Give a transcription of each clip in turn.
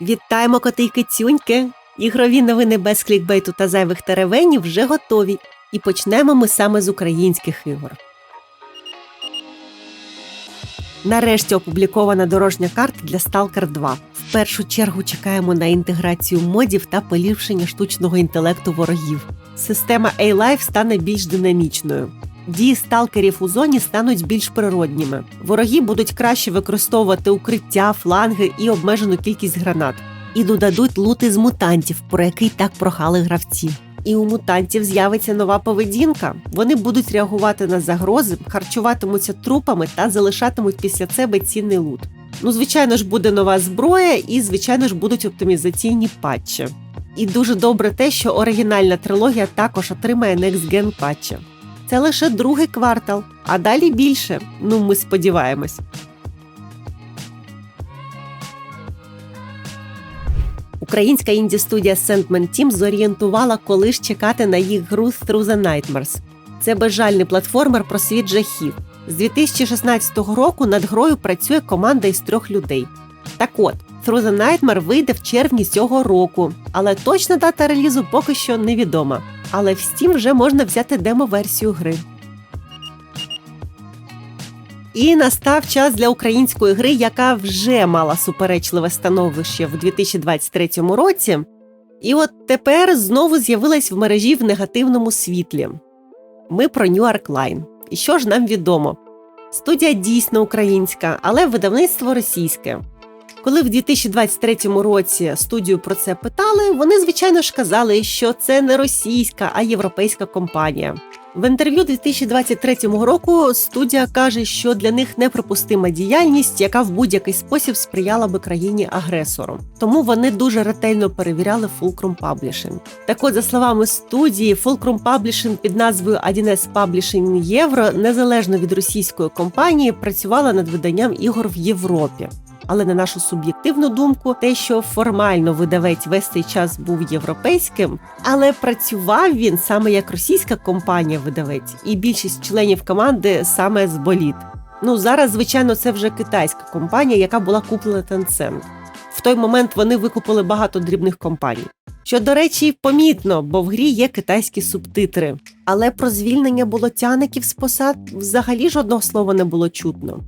Вітаємо коти й кицюньки! Ігрові новини без клікбейту та зайвих теревенів вже готові. І почнемо ми саме з українських ігор. Нарешті опублікована дорожня карта для Stalker 2. В першу чергу чекаємо на інтеграцію модів та поліпшення штучного інтелекту ворогів. Система A-Life стане більш динамічною. Дії сталкерів у зоні стануть більш природніми. Вороги будуть краще використовувати укриття, фланги і обмежену кількість гранат. І додадуть лути з мутантів, про який так прохали гравці. І у мутантів з'явиться нова поведінка. Вони будуть реагувати на загрози, харчуватимуться трупами та залишатимуть після себе цінний лут. Ну, звичайно ж, буде нова зброя, і, звичайно ж, будуть оптимізаційні патчі. І дуже добре те, що оригінальна трилогія також отримає Next Gen патчі. Це лише другий квартал, а далі більше. Ну, ми сподіваємось. Українська інді-студія Sandman Team зорієнтувала, коли ж чекати на їх гру Through the Nightmares. Це безжальний платформер про світ жахів. З 2016 року над грою працює команда із трьох людей. Так от, Through the Nightmare вийде в червні цього року, але точна дата релізу поки що невідома. Але в Steam вже можна взяти демо-версію гри. І настав час для української гри, яка вже мала суперечливе становище в 2023 році. І от тепер знову з'явилась в мережі в негативному світлі. Ми про New Line. І що ж нам відомо? Студія дійсно українська, але видавництво російське. Коли в 2023 році студію про це питали, вони звичайно ж казали, що це не російська, а європейська компанія. В інтерв'ю 2023 року студія каже, що для них неприпустима діяльність, яка в будь-який спосіб сприяла би країні агресору. Тому вони дуже ретельно перевіряли Fulcrum Publishing. Так от, за словами студії, Fulcrum Publishing під назвою 1С Publishing Євро, незалежно від російської компанії, працювала над виданням ігор в Європі. Але на нашу суб'єктивну думку, те, що формально видавець весь цей час був європейським, але працював він саме як російська компанія-видавець, і більшість членів команди саме з боліт. Ну зараз, звичайно, це вже китайська компанія, яка була куплена Tencent. В той момент вони викупили багато дрібних компаній. Що, до речі, помітно, бо в грі є китайські субтитри. Але про звільнення болотяників з посад взагалі жодного слова не було чутно.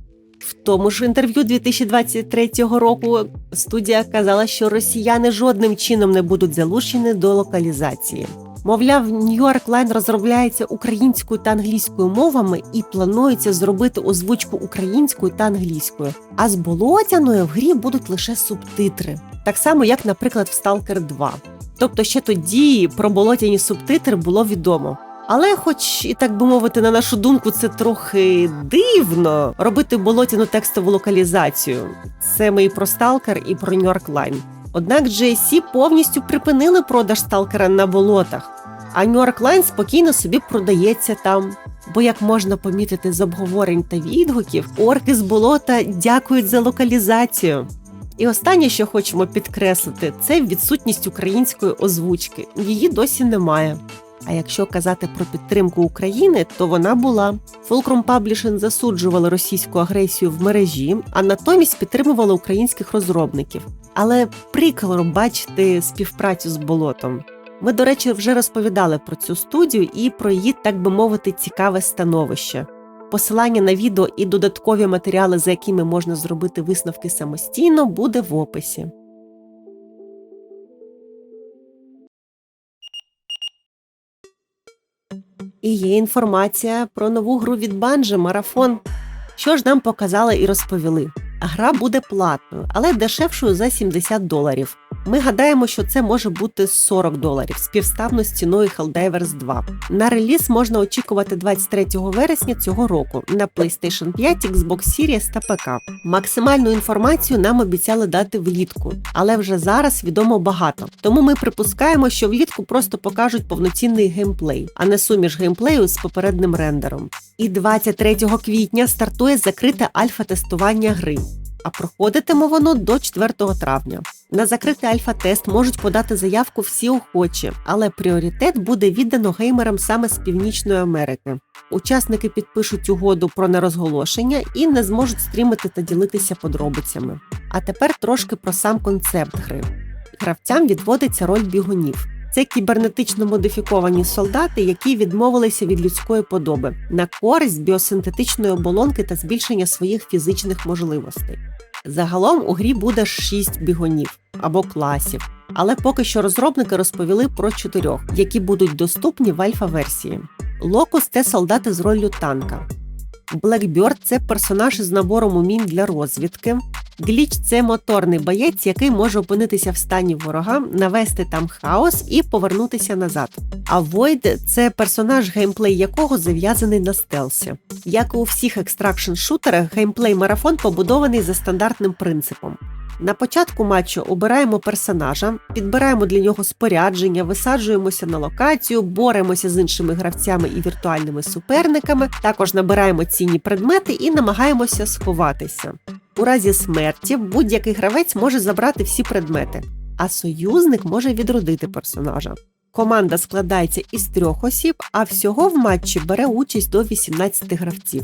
В тому ж інтерв'ю 2023 року студія казала, що росіяни жодним чином не будуть залучені до локалізації. Мовляв, York Line розробляється українською та англійською мовами і планується зробити озвучку українською та англійською. А з болотяною в грі будуть лише субтитри, так само як, наприклад, в Stalker 2. Тобто ще тоді про болотяні субтитри було відомо. Але, хоч і так би мовити, на нашу думку, це трохи дивно робити болотяну текстову локалізацію. Це ми і про Сталкер, і про Нью-Йорк Лайн. Однак GSC повністю припинили продаж сталкера на болотах, а Нью-Йорк Лайн спокійно собі продається там. Бо, як можна помітити з обговорень та відгуків, орки з болота дякують за локалізацію. І останнє, що хочемо підкреслити, це відсутність української озвучки. Її досі немає. А якщо казати про підтримку України, то вона була. Fulcrum Publishing засуджували російську агресію в мережі, а натомість підтримували українських розробників. Але прикро бачити співпрацю з болотом. Ми, до речі, вже розповідали про цю студію і про її, так би мовити, цікаве становище. Посилання на відео і додаткові матеріали, за якими можна зробити висновки самостійно, буде в описі. І є інформація про нову гру від Банжи Марафон. Що ж нам показали і розповіли? Гра буде платною, але дешевшою за 70 доларів. Ми гадаємо, що це може бути 40 доларів співставно з ціною Helldivers 2. На реліз можна очікувати 23 вересня цього року на PlayStation 5, Xbox Series та ПК. Максимальну інформацію нам обіцяли дати влітку, але вже зараз відомо багато. Тому ми припускаємо, що влітку просто покажуть повноцінний геймплей, а не суміш геймплею з попередним рендером. І 23 квітня стартує закрите альфа-тестування гри. А проходитиме воно до 4 травня. На закритий альфа-тест можуть подати заявку всі охочі, але пріоритет буде віддано геймерам саме з Північної Америки. Учасники підпишуть угоду про нерозголошення і не зможуть стрімити та ділитися подробицями. А тепер трошки про сам концепт гри. Гравцям відводиться роль бігунів. Це кібернетично модифіковані солдати, які відмовилися від людської подоби на користь біосинтетичної оболонки та збільшення своїх фізичних можливостей. Загалом у грі буде 6 бігунів або класів, але поки що розробники розповіли про чотирьох, які будуть доступні в альфа-версії. Локус це солдати з роллю танка. Блекбьорд це персонаж із набором умінь для розвідки. Гліч це моторний боєць, який може опинитися в стані ворога, навести там хаос і повернутися назад. А Void – це персонаж, геймплей якого зав'язаний на стелсі. Як у всіх екстракшн-шутерах, геймплей марафон побудований за стандартним принципом. На початку матчу обираємо персонажа, підбираємо для нього спорядження, висаджуємося на локацію, боремося з іншими гравцями і віртуальними суперниками, також набираємо цінні предмети і намагаємося сховатися. У разі смерті будь-який гравець може забрати всі предмети, а союзник може відродити персонажа. Команда складається із трьох осіб, а всього в матчі бере участь до 18 гравців.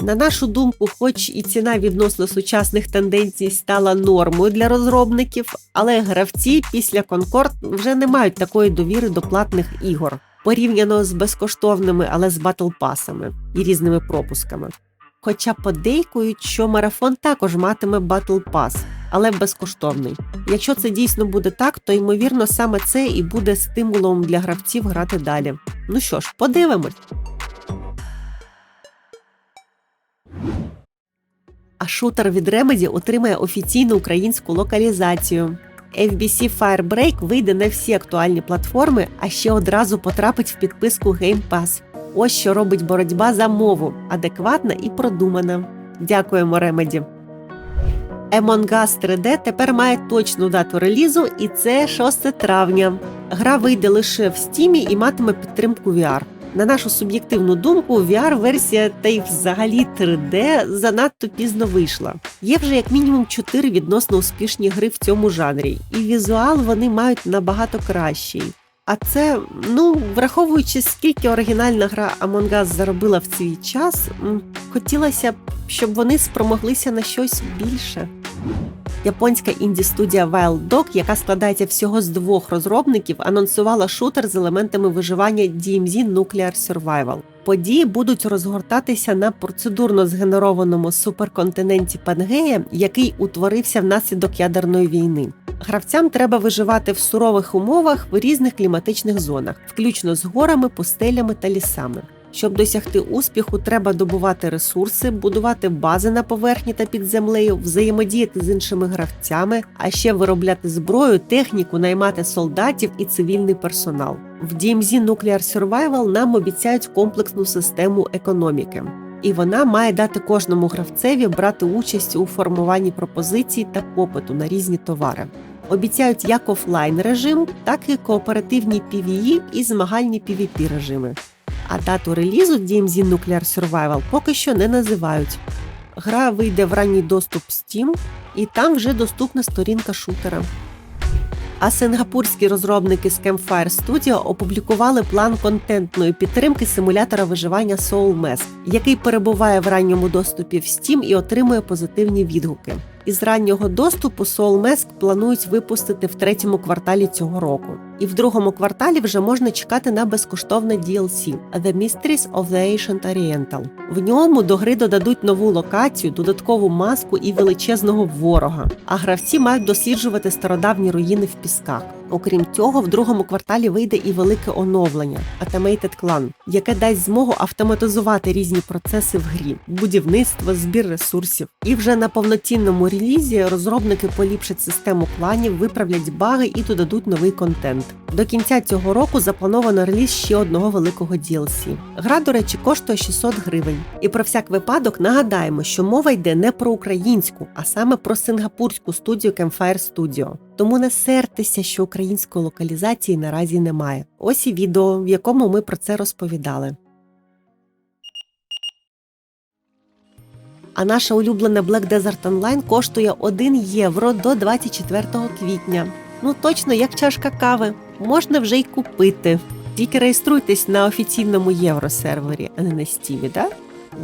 На нашу думку, хоч і ціна відносно сучасних тенденцій стала нормою для розробників, але гравці після Конкорд вже не мають такої довіри до платних ігор порівняно з безкоштовними, але з батлпасами і різними пропусками. Хоча подейкують, що марафон також матиме Battle Pass, але безкоштовний. Якщо це дійсно буде так, то ймовірно саме це і буде стимулом для гравців грати далі. Ну що ж, подивимось. Шутер від Remedy отримає офіційну українську локалізацію. FBC Firebreak вийде на всі актуальні платформи, а ще одразу потрапить в підписку Game Pass. Ось що робить боротьба за мову адекватна і продумана. Дякуємо Remedy. Among Us 3D тепер має точну дату релізу, і це 6 травня. Гра вийде лише в Steam і матиме підтримку VR. На нашу суб'єктивну думку, VR-версія та й взагалі 3D занадто пізно вийшла. Є вже як мінімум 4 відносно успішні гри в цьому жанрі, і візуал вони мають набагато кращий. А це, ну, враховуючи, скільки оригінальна гра Among Us заробила в свій час, хотілося б, щоб вони спромоглися на щось більше. Японська інді-студія Wild Dog, яка складається всього з двох розробників, анонсувала шутер з елементами виживання DMZ Nuclear Survival. Події будуть розгортатися на процедурно згенерованому суперконтиненті Пангея, який утворився внаслідок ядерної війни. Гравцям треба виживати в сурових умовах в різних кліматичних зонах, включно з горами, пустелями та лісами. Щоб досягти успіху, треба добувати ресурси, будувати бази на поверхні та під землею, взаємодіяти з іншими гравцями, а ще виробляти зброю, техніку, наймати солдатів і цивільний персонал. В DMZ Nuclear Survival нам обіцяють комплексну систему економіки. І вона має дати кожному гравцеві брати участь у формуванні пропозицій та попиту на різні товари. Обіцяють як офлайн режим, так і кооперативні PvE і змагальні PvP режими. А дату релізу DMZ Nuclear Survival поки що не називають. Гра вийде в ранній доступ Steam, і там вже доступна сторінка шутера. А сингапурські розробники з Campfire Studio опублікували план контентної підтримки симулятора виживання Soul Mask, який перебуває в ранньому доступі в Steam і отримує позитивні відгуки. Із раннього доступу Soul Mask планують випустити в третьому кварталі цього року. І в другому кварталі вже можна чекати на безкоштовне DLC The Mysteries of the Ancient Oriental. В ньому до гри додадуть нову локацію, додаткову маску і величезного ворога. А гравці мають досліджувати стародавні руїни в пісках. Окрім цього, в другому кварталі вийде і велике оновлення Automated Clan, яке дасть змогу автоматизувати різні процеси в грі, будівництво, збір ресурсів. І вже на повноцінному релізі розробники поліпшать систему кланів, виправлять баги і додадуть новий контент. До кінця цього року заплановано реліз ще одного великого DLC. Гра, до речі, коштує 600 гривень. І про всяк випадок нагадаємо, що мова йде не про українську, а саме про сингапурську студію Campfire Studio. Тому не сертеся, що української локалізації наразі немає. Ось і відео, в якому ми про це розповідали. А наша улюблена Black Desert Online коштує 1 євро до 24 квітня. Ну точно як чашка кави. Можна вже й купити. Тільки реєструйтесь на офіційному євросервері, а не на стімі, так?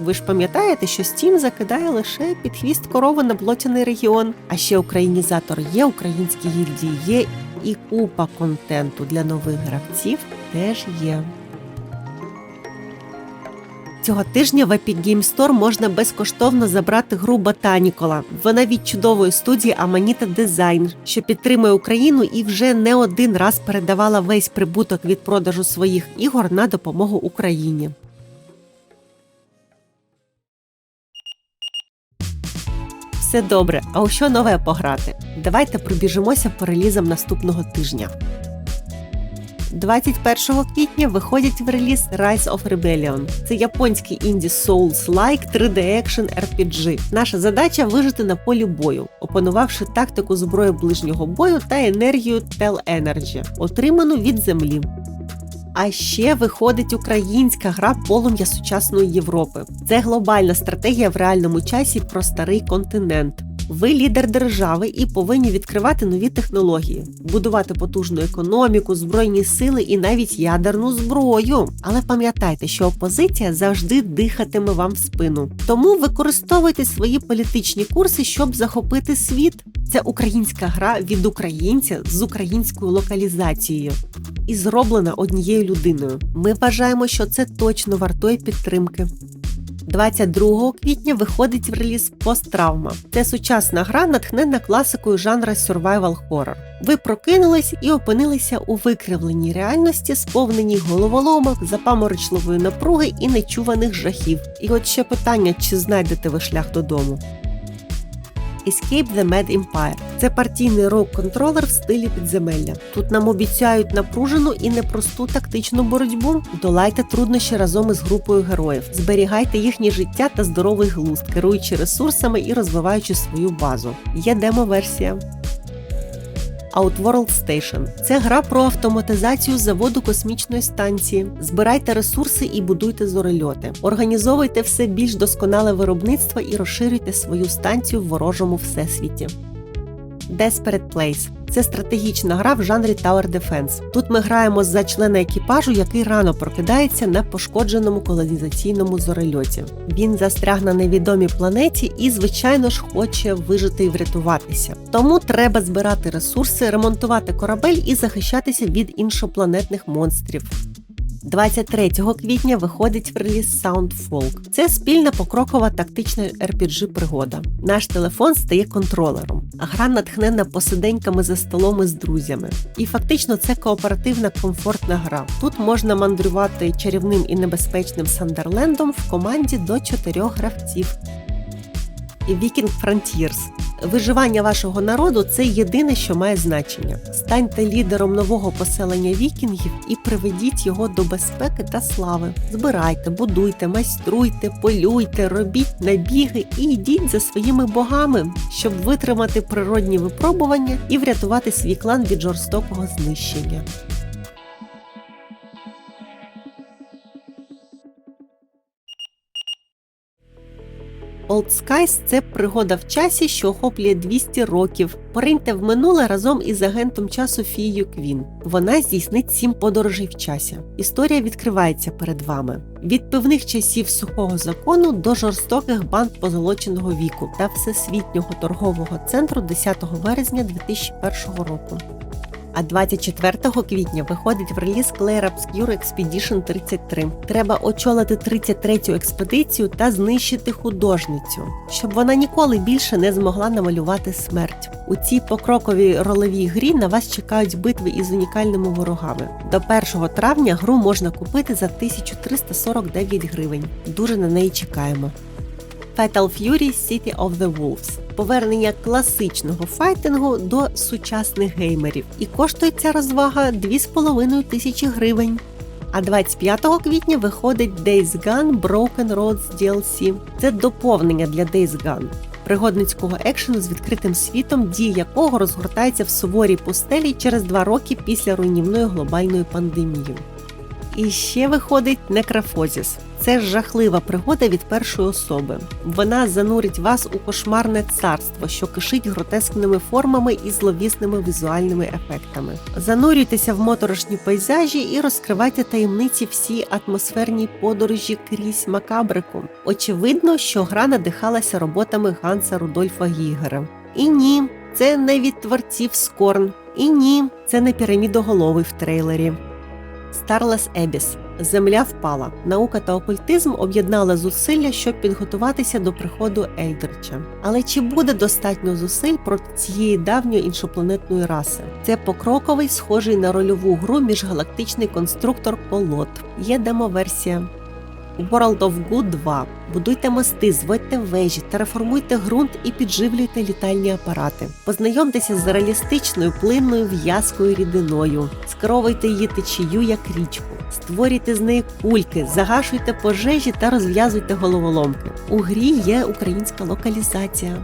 Ви ж пам'ятаєте, що Steam закидає лише під хвіст корови на блотяний регіон. А ще українізатор є, українські гільдії є, і купа контенту для нових гравців теж є. Цього тижня в Epic Game Store можна безкоштовно забрати гру Ботанікола. Вона від чудової студії Amanita Design, що підтримує Україну і вже не один раз передавала весь прибуток від продажу своїх ігор на допомогу Україні. Все добре, а у що нове пограти? Давайте пробіжимося по релізам наступного тижня. 21 квітня виходять в реліз Rise of Rebellion. Це японський інді Souls-like 3D Action RPG. Наша задача вижити на полі бою, опанувавши тактику зброї ближнього бою та енергію Tel Energy, отриману від землі. А ще виходить українська гра Полум'я сучасної Європи. Це глобальна стратегія в реальному часі про старий континент. Ви лідер держави і повинні відкривати нові технології, будувати потужну економіку, збройні сили і навіть ядерну зброю. Але пам'ятайте, що опозиція завжди дихатиме вам в спину. Тому використовуйте свої політичні курси, щоб захопити світ. Це українська гра від українця з українською локалізацією і зроблена однією людиною. Ми вважаємо, що це точно вартує підтримки. 22 квітня виходить в реліз посттравма. Це сучасна гра, натхнена класикою жанра survival horror. Ви прокинулись і опинилися у викривленій реальності, сповненій головоломок, запаморочливої напруги і нечуваних жахів. І от ще питання, чи знайдете ви шлях додому. Escape the Mad Empire – це партійний рок-контролер в стилі підземелля. Тут нам обіцяють напружену і непросту тактичну боротьбу. Долайте труднощі разом із групою героїв, зберігайте їхнє життя та здоровий глузд, керуючи ресурсами і розвиваючи свою базу. Є демо-версія. Outworld Station – це гра про автоматизацію заводу космічної станції. Збирайте ресурси і будуйте зорельоти. Організовуйте все більш досконале виробництво і розширюйте свою станцію в ворожому всесвіті. Desperate Place – це стратегічна гра в жанрі Tower Defense. Тут ми граємо за члена екіпажу, який рано прокидається на пошкодженому колонізаційному зорельоті. Він застряг на невідомій планеті і, звичайно ж, хоче вижити і врятуватися. Тому треба збирати ресурси, ремонтувати корабель і захищатися від іншопланетних монстрів. 23 квітня виходить в реліз Soundfolk. Це спільна покрокова тактична rpg пригода. Наш телефон стає контролером, а гра натхнена посиденьками за столом із друзями. І фактично це кооперативна комфортна гра. Тут можна мандрувати чарівним і небезпечним Сандерлендом в команді до чотирьох гравців. Viking Frontiers. Виживання вашого народу це єдине, що має значення. Станьте лідером нового поселення вікінгів і приведіть його до безпеки та слави. Збирайте, будуйте, майструйте, полюйте, робіть набіги і йдіть за своїми богами, щоб витримати природні випробування і врятувати свій клан від жорстокого знищення. Old Skies – це пригода в часі, що охоплює 200 років. Пориньте в минуле разом із агентом часу Фією Квін. Вона здійснить сім подорожей в часі. Історія відкривається перед вами від певних часів сухого закону до жорстоких банд позолоченого віку та всесвітнього торгового центру 10 березня 2001 року. А 24 квітня виходить в реліз Clair Obscure Expedition 33. Треба очолити 33-ю експедицію та знищити художницю, щоб вона ніколи більше не змогла намалювати смерть. У цій покроковій ролевій грі на вас чекають битви із унікальними ворогами. До 1 травня гру можна купити за 1349 гривень. Дуже на неї чекаємо. Fatal Fury City of the Wolves повернення класичного файтингу до сучасних геймерів. І коштує ця розвага 2,5 тисячі гривень. А 25 квітня виходить Days Gone Broken Roads DLC. Це доповнення для Days Gone. Пригодницького екшену з відкритим світом, дія якого розгортається в суворій пустелі через два роки після руйнівної глобальної пандемії. І ще виходить Некрофозіс. Це жахлива пригода від першої особи. Вона занурить вас у кошмарне царство, що кишить гротескними формами і зловісними візуальними ефектами. Занурюйтеся в моторошні пейзажі і розкривайте таємниці всій атмосферній подорожі крізь макабрику. Очевидно, що гра надихалася роботами Ганса Рудольфа Гігера. І ні, це не від творців Скорн. І ні, це не пірамідоголовий в трейлері. Старлес Ебіс. Земля впала. Наука та окультизм об'єднали зусилля, щоб підготуватися до приходу Ельдрича. Але чи буде достатньо зусиль проти цієї давньої іншопланетної раси? Це покроковий, схожий на рольову гру міжгалактичний конструктор Полот. Є демоверсія. World of Good 2. Будуйте мости, зводьте вежі, тереформуйте ґрунт і підживлюйте літальні апарати. Познайомтеся з реалістичною плинною в'язкою рідиною, скеровуйте її течію як річку, створюйте з неї кульки, загашуйте пожежі та розв'язуйте головоломки. У грі є українська локалізація.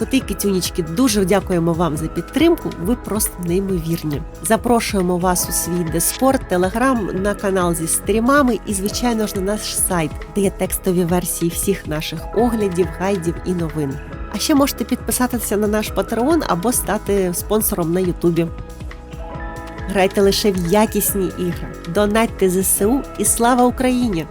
Коти китюнічки, дуже дякуємо вам за підтримку. Ви просто неймовірні. Запрошуємо вас у свій Деспорт, Телеграм, на канал зі стрімами і, звичайно ж, на наш сайт, де є текстові версії всіх наших оглядів, гайдів і новин. А ще можете підписатися на наш Патреон або стати спонсором на Ютубі. Грайте лише в якісні ігри, донатьте ЗСУ і слава Україні!